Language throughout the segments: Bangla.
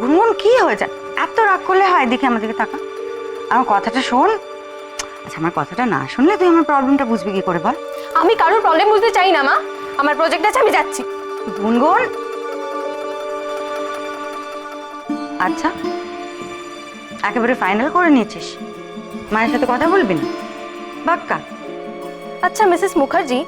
গুনগুন কি হয়েছে? এত রাগ করলে হয় দেখি আমার দিকে তাকা আমার কথাটা শোন। আচ্ছা আমার কথাটা না শুনলে তুই আমার প্রবলেমটা বুঝবি কি করে বল? আমি কারোর প্রবলেম বুঝতে চাই না মা। আমার প্রজেক্ট আছে আমি যাচ্ছি। গুনগুন। আচ্ছা একেবারে ফাইনাল করে নিয়েছিস। মায়ের সাথে কথা বলবি না? বাক্কা। আচ্ছা মিসেস মুখার্জি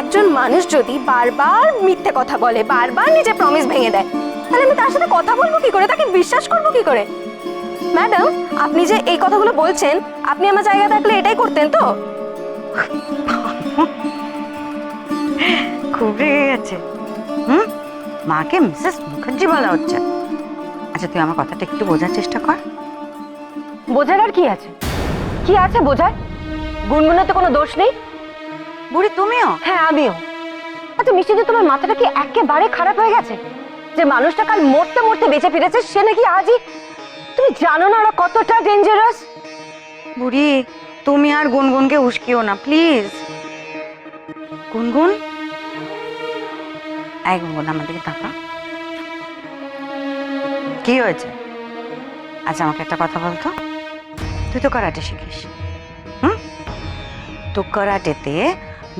একজন মানুষ যদি বারবার মিথ্যে কথা বলে বারবার নিজের প্রমিস ভেঙে দেয় তাহলে আমি তার সাথে কথা বলব কি করে? তাকে বিশ্বাস করব কি করে? ম্যাডাম আপনি যে এই কথাগুলো বলছেন আপনি আমার জায়গা থাকলে এটাই করতেন তো? খুব রেগে গেছে হুম? মাকে মিসেস মুখার্জি বলা হচ্ছে। আচ্ছা তুই আমার কথাটা একটু বোঝার চেষ্টা কর। বোঝার আর কি আছে? কি আছে বোঝার? গুনগুনের তো কোনো দোষ নেই? বুড়ি তুমিও? হ্যাঁ আমিও। আচ্ছা মিষ্টিদি তোমার মাথাটা কি একেবারে খারাপ হয়ে গেছে? যে মানুষটা কাল মরতে মরতে বেঁচে ফিরেছে, সে নাকি আজই তুমি জানো না ওরা কতটা ডেঞ্জারাস বুড়ি, তুমি আর গুনগুনকে উস্কিও না প্লিজ গুনগুন, এই গুনগুন, আমার দিকে তাকা। কি হয়েছে? আচ্ছা আমাকে একটা কথা বলতো? তুই তো করাটে শিখিস। হুম? তো করাটেতে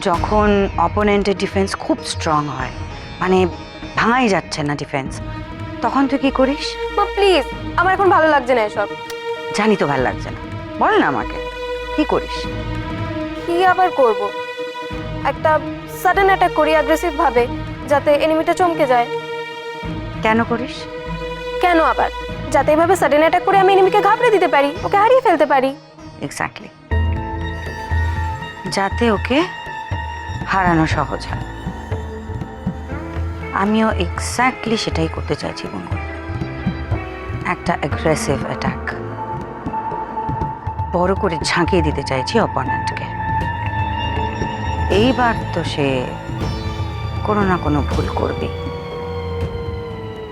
যখন অপোনেন্টের ডিফেন্স খুব স্ট্রং হয় মানে ভাঙাই যাচ্ছে না ডিফেন্স তখন তুই কি করিস? মা প্লিজ আমার এখন ভালো লাগছে না এসব। জানি তো ভালো লাগছে না। বল না আমাকে কি করিস? কি আবার করব? একটা সাডেন অ্যাটাক করি অ্যাগ্রেসিভ ভাবে যাতে এনিমিটা চমকে যায়। কেন করিস? কেন আবার? যাতে এভাবে সাডেন অ্যাটাক করে আমি এনিমিকে ঘাবড়ে দিতে পারি ওকে হারিয়ে ফেলতে পারি। এক্স্যাক্টলি যাতে ওকে হারানো সহজ হয়। আমিও এক্স্যাক্টলি সেটাই করতে চাইছি গুনগুন একটা অ্যাগ্রেসিভ অ্যাটাক বড় করে ঝাঁকিয়ে দিতে চাইছি অপোনেন্টকে এইবার তো সে কোনো না কোনো ভুল করবে।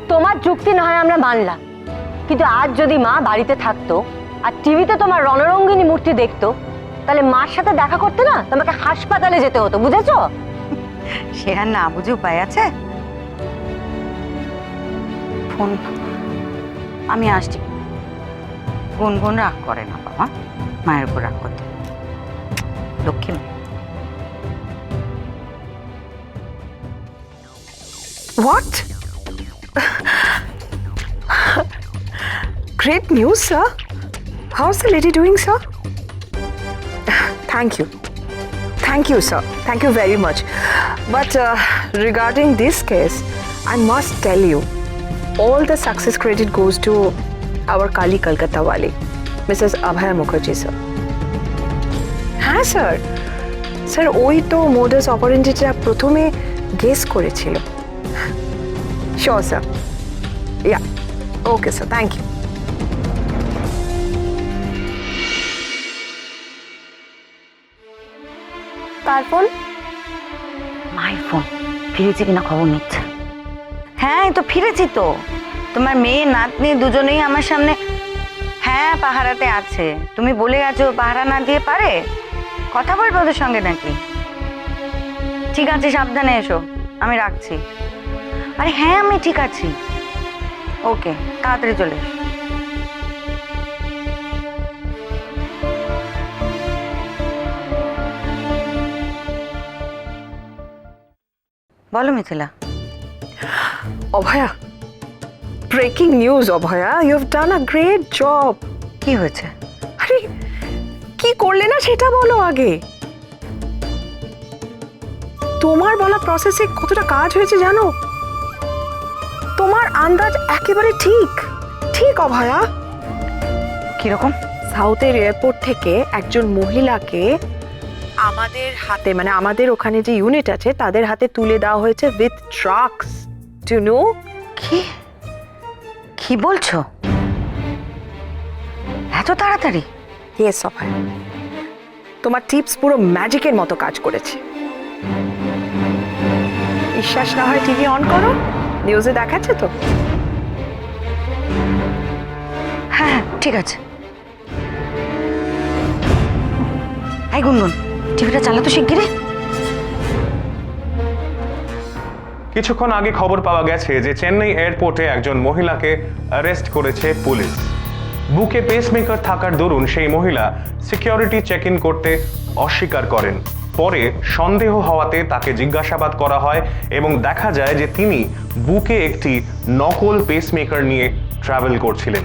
তোমার যুক্তি না হয় আমরা মানলাম। কিন্তু আজ যদি মা বাড়িতে থাকতো আর টিভিতে তোমার রণরঙ্গিনী মূর্তি দেখতো তাহলে মার সাথে দেখা করতে না তোমাকে হাসপাতালে যেতে হতো বুঝেছ? সে আর না বুঝে উপায় আছে? ফোন আমি আসছি গুনগুন রাগ করে না বাবা মায়ের উপর রাগ করতে লক্ষ্মী মেয়ে। What? Great news, sir. How's the lady doing, sir? Thank you. Thank you, sir. Thank you very much. But uh, regarding this case, I must tell you, all the success credit goes to our Kali Kolkata wali, Mrs. Abhay Mukherjee, sir. হ্যাঁ স্যার স্যার ওই তো মোডাস অপারেন্টিটা প্রথমে গেস করেছিল Sure, sir. Yeah. Okay, sir. Thank you. Car phone মায়ের ফোন ফিরেছে কিনা খবর নিচ্ছে হ্যাঁ এই তো ফিরেছি তো। তোমার মেয়ে নাতনি দুজনেই আমার সামনে হ্যাঁ পাহারাতে আছে। তুমি বলে আছো পাহারা না দিয়ে পারে? কথা বলবে ওদের সঙ্গে নাকি? ঠিক আছে, সাবধানে এসো, আমি রাখছি। আরে হ্যাঁ আমি ঠিক আছি। ওকে, তাড়াতাড়ি চলে বলো Mithila. Abhaya. Breaking news, Abhaya. You have done a great job. কি হয়েছে আরে কি করলে না সেটা বলো আগে তোমার বলা প্রসেসে কতটা কাজ হয়েছে জানো তোমার আন্দাজ একেবারে ঠিক ঠিক অভয়া কীরকম সাউথের এয়ারপোর্ট থেকে একজন মহিলাকে আমাদের হাতে মানে আমাদের ওখানে যে ইউনিট আছে তাদের হাতে তুলে দেওয়া হয়েছে উইথ ট্রাকস টু নো কি কি বলছো? এত তাড়াতাড়ি? ইয়েস অভয় তোমার টিপস পুরো ম্যাজিকের মতো কাজ করেছে। বিশ্বাস না হয় টিভি অন করো নিউজে দেখাচ্ছে তো। হ্যাঁ হ্যাঁ ঠিক আছে। এই গুনগুন টিভিটা চালাতো শিগগিরি কিছুক্ষণ আগে খবর পাওয়া গেছে যে চেন্নাই এয়ারপোর্টে একজন মহিলাকে অ্যারেস্ট করেছে পুলিশ। বুকে পেসমেকার থাকার দরুন সেই মহিলা সিকিউরিটি চেক ইন করতে অস্বীকার করেন। পরে সন্দেহ হওয়াতে তাকে জিজ্ঞাসাবাদ করা হয় এবং দেখা যায় যে তিনি বুকে একটি নকল পেসমেকার নিয়ে ট্রাভেল করছিলেন।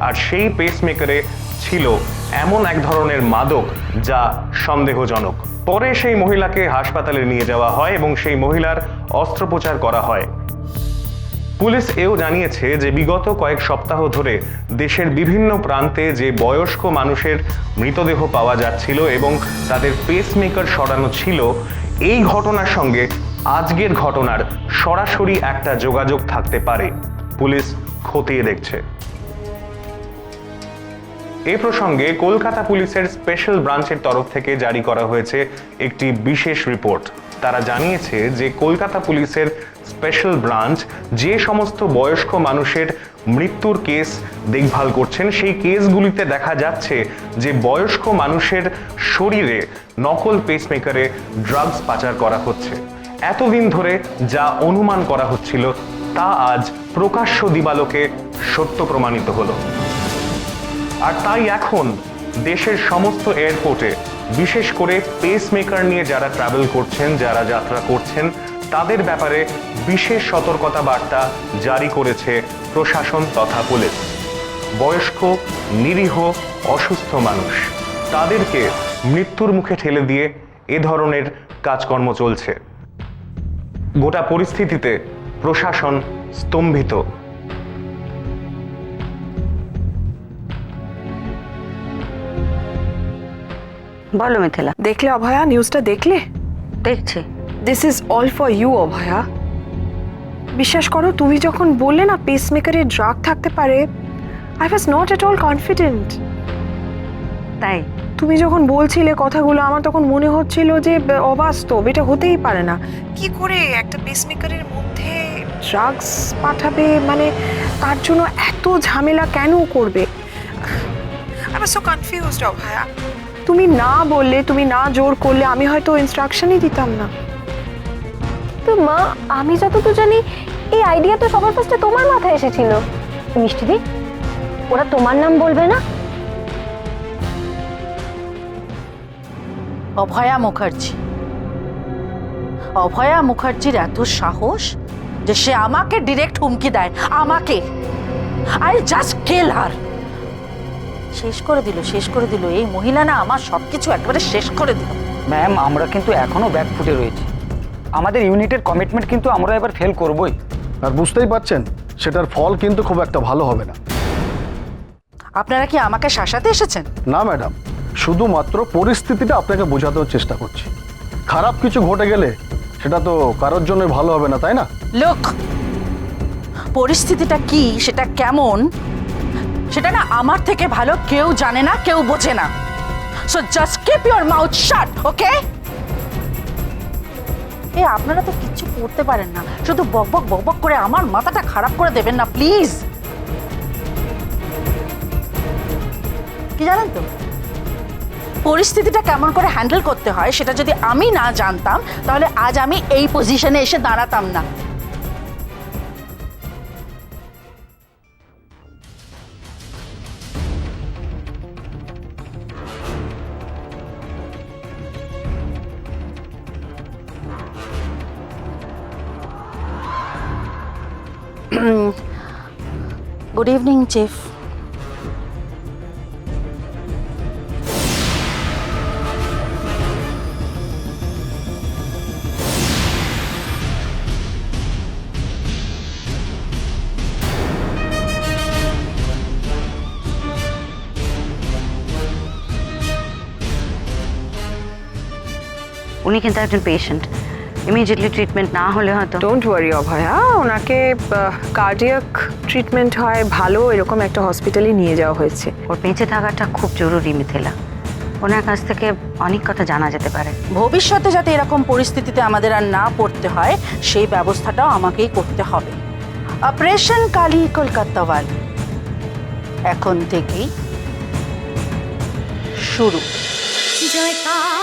আর সেই পেসমেকারে ছিল এমন এক ধরনের মাদক যা সন্দেহজনক। পরে সেই মহিলাকে হাসপাতালে নিয়ে যাওয়া হয় এবং সেই মহিলার অস্ত্রোপচার করা হয়। পুলিশ এও জানিয়েছে যে বিগত কয়েক সপ্তাহ ধরে দেশের বিভিন্ন প্রান্তে যে বয়স্ক মানুষের মৃতদেহ পাওয়া যাচ্ছিল এবং তাদের পেসমেকার সরানো ছিল, এই ঘটনার সঙ্গে আজকের ঘটনার সরাসরি একটা যোগাযোগ থাকতে পারে। পুলিশ খতিয়ে দেখছে। এ প্রসঙ্গে কলকাতা পুলিশের স্পেশাল ব্রাঞ্চের তরফ থেকে জারি করা হয়েছে একটি বিশেষ রিপোর্ট। তারা জানিয়েছে যে কলকাতা পুলিশের স্পেশাল ব্রাঞ্চ যে সমস্ত বয়স্ক মানুষের মৃত্যুর কেস দেখভাল করছেন, সেই কেসগুলিতে দেখা যাচ্ছে যে বয়স্ক মানুষের শরীরে নকল পেসমেকারে ড্রাগস পাচার করা হচ্ছে। এতদিন ধরে যা অনুমান করা হচ্ছিল, তা আজ প্রকাশ্য দিবালোকে সত্য প্রমাণিত হলো। আর তাই এখন দেশের সমস্ত এয়ারপোর্টে বিশেষ করে পেসমেকার নিয়ে যারা ট্রাভেল করছেন, যারা যাত্রা করছেন, তাদের ব্যাপারে বিশেষ সতর্কতা বার্তা জারি করেছে প্রশাসন তথা পুলিশ। বয়স্ক, নিরীহ, অসুস্থ মানুষ, তাদেরকে মৃত্যুর মুখে ঠেলে দিয়ে এ ধরনের কাজকর্ম চলছে। গোটা পরিস্থিতিতে প্রশাসন স্তম্ভিত। বলো মিথিলা। দেখলে অভয়া নিউজটা দেখলে? দেখছি। This is all for you Abhaya. বিশ্বাস করো তুমি যখন বললে না পেসমেকারে ড্রাগ থাকতে পারে I was not at all confident তাই? তুমি যখন বলছিলে কথাগুলো আমার তখন মনে হচ্ছিল যে অবাস্তব এটা হতেই পারে না। কি করে একটা পেসমেকারের মধ্যে ড্রাগস পাঠাবে? মানে তার জন্য এত ঝামেলা কেন করবে? I was so confused Abhaya. তুমি না বললে তুমি না জোর করলে আমি হয়তো ইনস্ট্রাকশনই দিতাম না। তো মা আমি যতদূর জানি এই আইডিয়া তো সবার ফার্স্টে তোমার মাথায় এসেছিল। মিষ্টিদি ওরা তোমার নাম বলবে না? অভয়া মুখার্জি। অভয়া মুখার্জির এত সাহস যে সে আমাকে ডিরেক্ট হুমকি দেয় আমাকে। আই জাস্ট কেল হার শেষ করে দিল শেষ করে দিল। এই মহিলা না আমার সবকিছু একেবারে শেষ করে দিল। ম্যাম আমরা কিন্তু এখনও ব্যাকফুটে রয়েছি। আমাদের ইউনিটের কমিটমেন্ট কিন্তু আমরা এবার ফেল করবই। আর বুঝতেই পারছেন সেটার ফল কিন্তু খুব একটা ভালো হবে না। আপনারা কি আমাকে শাসাতে এসেছেন? না ম্যাডাম শুধুমাত্র পরিস্থিতিটা আপনাকে বোঝাতেও চেষ্টা করছি। খারাপ কিছু ঘটে গেলে সেটা তো কারোর জন্য ভালো হবে না তাই না? লোক পরিস্থিতিটা কি সেটা কেমন? সেটা না আমার থেকে ভালো কেউ জানে না, কেউ বোঝে না। So just keep your mouth shut okay এ, আপনারা তো কিচ্ছু করতে পারেন না। শুধু বকবক বকবক করে আমার মাথাটা খারাপ করে দেবেন না প্লিজ কি জানেন তো? পরিস্থিতিটা কেমন করে হ্যান্ডেল করতে হয়, সেটা যদি আমি না জানতাম, তাহলে আজ আমি এই পজিশনে এসে দাঁড়াতাম না। গুড ইভিনিং চিফ উনি কিন্তু একজন পেশেন্ট ইমিডিয়েটলি ট্রিটমেন্ট না হলে হয়তো। ডোন্ট ওয়ারি অভয়া ওনাকে কার্ডিয়াক ট্রিটমেন্ট হয় ভালো এরকম একটা হসপিটালে নিয়ে যাওয়া হয়েছে। ওর বেঁচে থাকাটা খুব জরুরি মিথিলা। ওনার কাছ থেকে অনেক কথা জানা যেতে পারে। ভবিষ্যতে যাতে এরকম পরিস্থিতিতে আমাদের আর না পড়তে হয় সেই ব্যবস্থাটাও আমাকেই করতে হবে। অপারেশন কালী কলকাতাওয়াল এখন থেকেই শুরু। জয়কার।